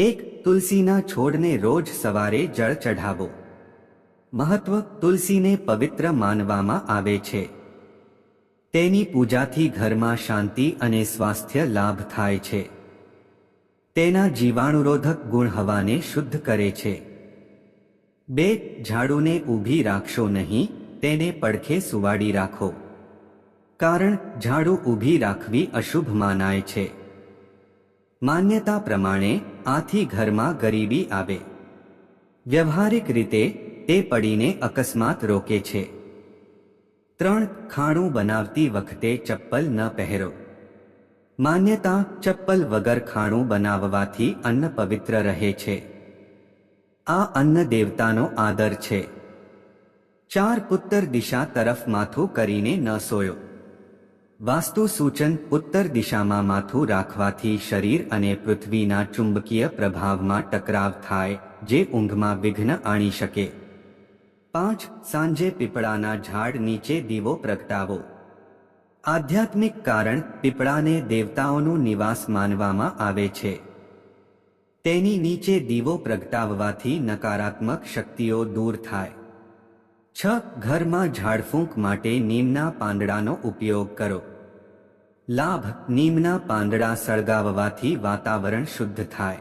એક તુલસીના છોડને રોજ સવારે જળ ચઢાવો. મહત્વ તુલસીને પવિત્ર માનવામાં આવે છે. તેની પૂજાથી ઘરમાં શાંતિ અને સ્વાસ્થ્ય લાભ થાય છે. તેના જીવાણુરોધક ગુણ હવાને શુદ્ધ કરે છે. બે ઝાડુને ઊભી રાખશો નહીં, તેને પડખે સુવાડી રાખો. કારણ ઝાડુ ઊભી રાખવી અશુભ માનાય છે. માન્યતા પ્રમાણે આથી ઘરમાં ગરીબી આવે. વ્યવહારિક રીતે તે પડીને અકસ્માત રોકે છે. ત્રણ ખાણું બનાવતી વખતે ચપ્પલ ન પહેરો. માન્યતા, ચપ્પલ વગર ખાણું બનાવવાથી અન્ન પવિત્ર રહે છે. આ અન્ન દેવતાનો આદર છે. ચાર પુત્તર દિશા તરફ માથું કરીને ન સોયો. વાસ્તુ સૂચન ઉત્તર દિશામાં માથું રાખવાથી શરીર અને પૃથ્વીના ચુંબકીય પ્રભાવમાં ટકરાવ થાય, જે ઊંઘમાં વિઘ્ન આણી શકે. પાંચ, સાંજે પીપળાના ઝાડ નીચે દીવો પ્રગટાવો. આધ્યાત્મિક કારણ પીપળાને દેવતાઓનું નિવાસ માનવામાં આવે છે. તેની નીચે દીવો પ્રગટાવવાથી નકારાત્મક શક્તિઓ દૂર થાય. છ, ઘરમાં ઝાડફૂંક માટે નીમના પાંદડાનો ઉપયોગ કરો. લાભ નીમના પાંદડા સળગાવવાથી વાતાવરણ શુદ્ધ થાય.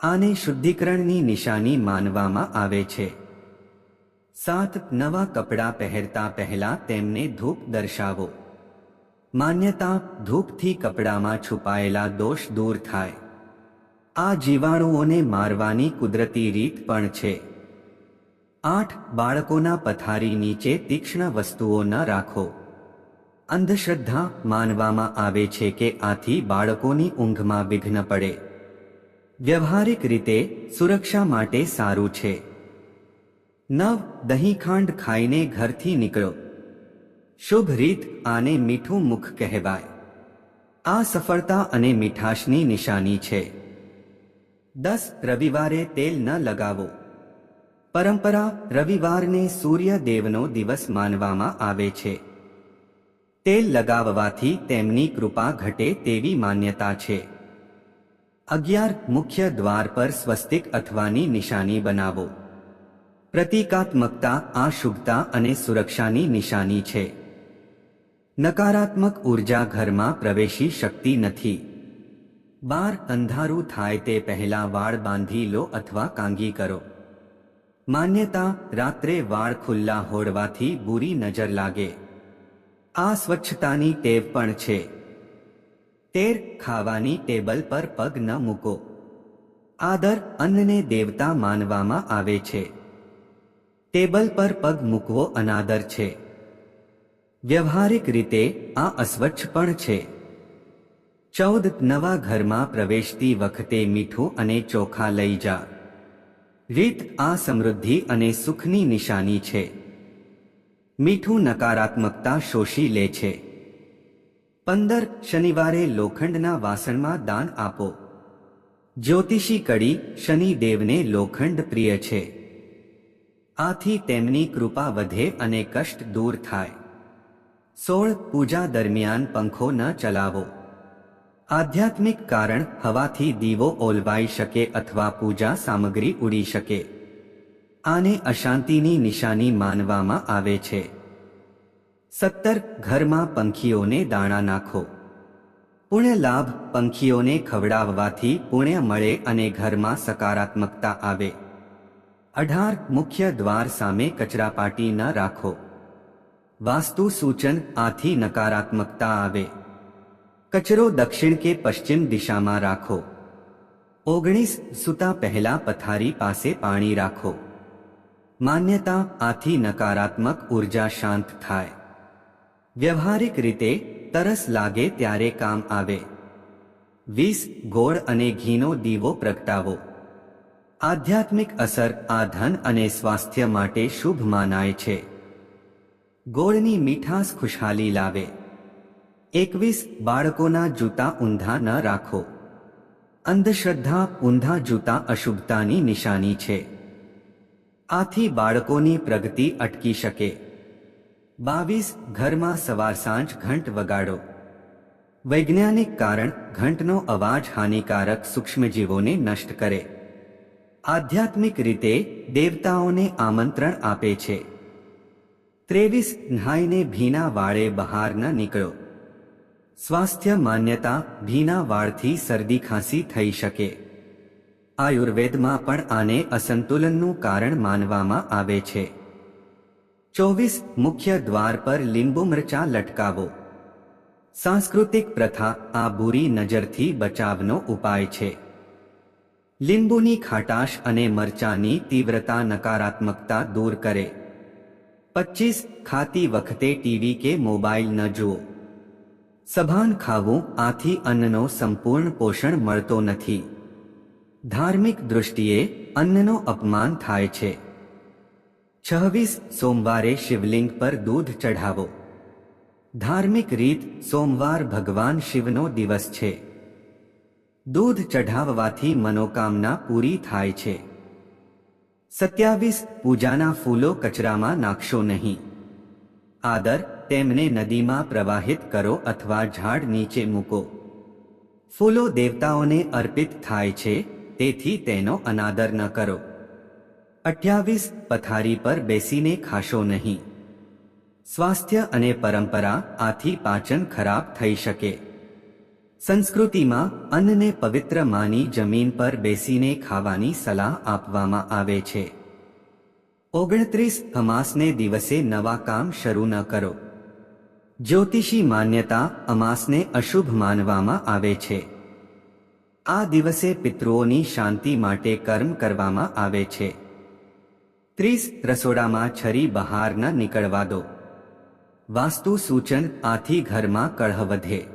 આને શુદ્ધિકરણની નિશાની માનવામાં આવે છે. સાત નવા કપડાં પહેરતા પહેલા તેમને ધૂપ દર્શાવો. માન્યતા, ધૂપથી કપડામાં છુપાયેલા દોષ દૂર થાય. આ જીવાણુઓને મારવાની કુદરતી રીત પણ છે. આઠ બાળકોના પથારી નીચે તીક્ષ્ણ વસ્તુઓ ન રાખો. અંધશ્રદ્ધા માનવામાં આવે છે કે આથી બાળકોની ઊંઘમાં વિઘ્ન પડે. વ્યવહારિક રીતે સુરક્ષા માટે સારું છે. નવ દહીં ખાંડ ખાઈને ઘરથી નીકળો. શુભ રીત આને મીઠું મુખ કહેવાય. આ સફળતા અને મીઠાશની નિશાની છે. દસ, રવિવારે તેલ ન લગાવો. પરંપરા રવિવારને સૂર્યદેવનો દિવસ માનવામાં આવે છે. તેલ લગાવવાથી તેમની કૃપા ઘટે તેવી માન્યતા છે. અગિયાર, મુખ્ય દ્વાર પર સ્વસ્તિક અથવાની નિશાની બનાવો. પ્રતિકાત્મકતા આ શુભતા અને સુરક્ષાની નિશાની છે. નકારાત્મક ઊર્જા ઘરમાં પ્રવેશી શકતી નથી. બાર, અંધારું થાય તે પહેલા વાળ બાંધી લો અથવા કાંગી કરો. માન્યતા, રાત્રે વાળ ખુલ્લા હોડવાથી બુરી નજર લાગે. આ સ્વચ્છતાની ટેવ પણ છે. તેર ખાવાની ટેબલ પર પગ ન મૂકો. આદર અન્નને દેવતા માનવામાં આવે છે. ટેબલ પર પગ મૂકવો અનાદર છે. વ્યવહારિક રીતે આ અસ્વચ્છ પણ છે. ચૌદ નવા ઘરમાં પ્રવેશતી વખતે મીઠું અને ચોખા લઈ જા. રીત આ સમૃદ્ધિ અને સુખની નિશાની છે. મીઠું નકારાત્મકતા શોષી લે છે. પંદર શનિવારે લોખંડના વાસણમાં દાન આપો. જ્યોતિષી કડી શનિદેવને લોખંડ પ્રિય છે. આથી તેમની કૃપા વધે અને કષ્ટ દૂર થાય. સોળ પૂજા દરમિયાન પંખો ન ચલાવો. આધ્યાત્મિક કારણ હવાથી દીવો ઓલવાઈ શકે અથવા પૂજા સામગ્રી ઉડી શકે. આને અશાંતિની નિશાની માનવામાં આવે છે. સત્તર, ઘરમાં પંખીઓને દાણા નાખો. પુણ્ય લાભ પંખીઓને ખવડાવવાથી પુણ્ય મળે અને ઘરમાં સકારાત્મકતા આવે. અઢાર, મુખ્ય દ્વાર સામે કચરાપાટી ન રાખો. વાસ્તુ સૂચન આથી નકારાત્મકતા આવે. કચરો દક્ષિણ કે પશ્ચિમ દિશામાં રાખો. ઓગણીસ, સૂતા પહેલા પથારી પાસે પાણી રાખો. માન્યતા આથી નકારાત્મક ઊર્જા શાંત થાય. વ્યવહારિક રીતે તરસ લાગે ત્યારે કામ આવે. વીસ ગોળ અને ઘીનો દીવો પ્રગટાવો. આધ્યાત્મિક અસર આ ધન અને સ્વાસ્થ્ય માટે શુભ માનાય છે. ગોળની મીઠાશ ખુશહાલી લાવે. એકવીસ, બાળકોના જૂતા ઊંધા ન રાખો. અંધશ્રદ્ધા, ઊંધા જૂતા અશુભતાની નિશાની છે. આથી બાળકોની પ્રગતિ અટકી શકે. બાવીસ, ઘરમાં સવાર સાંજ ઘંટ વગાડો. વૈજ્ઞાનિક કારણ, ઘંટનો અવાજ હાનિકારક સૂક્ષ્મજીવોને નષ્ટ કરે. આધ્યાત્મિક રીતે, દેવતાઓને આમંત્રણ આપે છે. ત્રેવીસ, નહાઈને ભીના વાળે બહાર ન નીકળો. સ્વાસ્થ્ય માન્યતા, ભીના વાળથી શરદી ખાંસી થઈ શકે. આયુર્વેદમાં પણ આને અસંતુલનનું કારણ માનવામાં આવે છે. ચોવીસ મુખ્ય દ્વાર પર લીંબુ મરચા લટકાવો. સાંસ્કૃતિક પ્રથા આ બુરી નજરથી બચાવનો ઉપાય છે. લીંબુની ખાટાશ અને મરચાની તીવ્રતા નકારાત્મકતા દૂર કરે. પચીસ ખાતી વખતે ટીવી કે મોબાઈલ ન જુઓ. સભાન ખાવું આથી અન્નનો સંપૂર્ણ પોષણ મળતો નથી. ધાર્મિક દૃષ્ટિએ અન્નનો અપમાન થાય છે. છવ્વીસ સોમવારે શિવલિંગ પર દૂધ ચઢાવો. ધાર્મિક રીત સોમવાર ભગવાન શિવનો દિવસ છે. દૂધ ચઢાવવાથી મનોકામના પૂરી થાય છે. સત્યાવીસ પૂજાના ફૂલો કચરામાં નાખશો નહીં. આદર તેમને નદીમાં પ્રવાહિત કરો અથવા ઝાડ નીચે મૂકો. ફૂલો દેવતાઓને અર્પિત થાય છે. તેથી તેનો અનાદર ન કરો. અઠ્યાવીસ, પથારી પર બેસીને ખાશો નહીં. સ્વાસ્થ્ય અને પરંપરા આથી પાચન ખરાબ થઈ શકે. સંસ્કૃતિમાં અન્નને પવિત્ર માની જમીન પર બેસીને ખાવાની સલાહ આપવામાં આવે છે. ઓગણત્રીસ, અમાસને દિવસે નવા કામ શરૂ ન કરો. જ્યોતિષી માન્યતા અમાસને અશુભ માનવામાં આવે છે. આ દિવસે પિતૃઓની શાંતિ માટે કર્મ કરવામાં આવે છે. ત્રીસ રસોડામાં છરી બહાર ન નીકળવા દો. વાસ્તુ સૂચન આથી ઘરમાં કળહ વધે.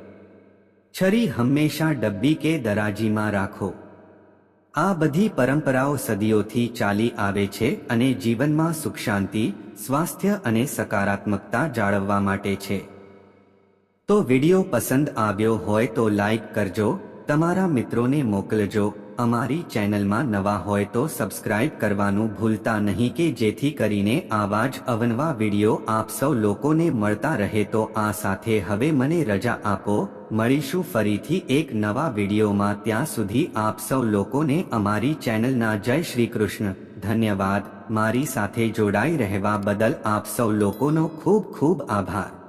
છરી હંમેશા ડબ્બી કે દરાજીમાં રાખો. આ બધી પરંપરાઓ સદીઓથી ચાલી આવે છે અને જીવનમાં સુખ શાંતિ સ્વાસ્થ્ય અને સકારાત્મકતા જાળવવા માટે છે. તો વિડિયો પસંદ આવ્યો હોય તો લાઈક કરજો તમારા મિત્રોને મોકલજો. અમારી ચેનલમાં નવા હોય તો સબસ્ક્રાઇબ કરવાનું ભૂલતા નહીં કે જેથી કરીને આવા જ અવનવા વિડિયો આપ સૌ લોકોને મળતા રહે તો આ સાથે હવે મને રજા આપો. મળીશું ફરીથી એક નવા વિડિયોમાં. ત્યાં સુધી આપ સૌ લોકોને અમારી ચેનલના જય શ્રી કૃષ્ણ. ધન્યવાદ. મારી સાથે જોડાઈ રહેવા બદલ આપ સૌ લોકોનો ખૂબ ખૂબ આભાર.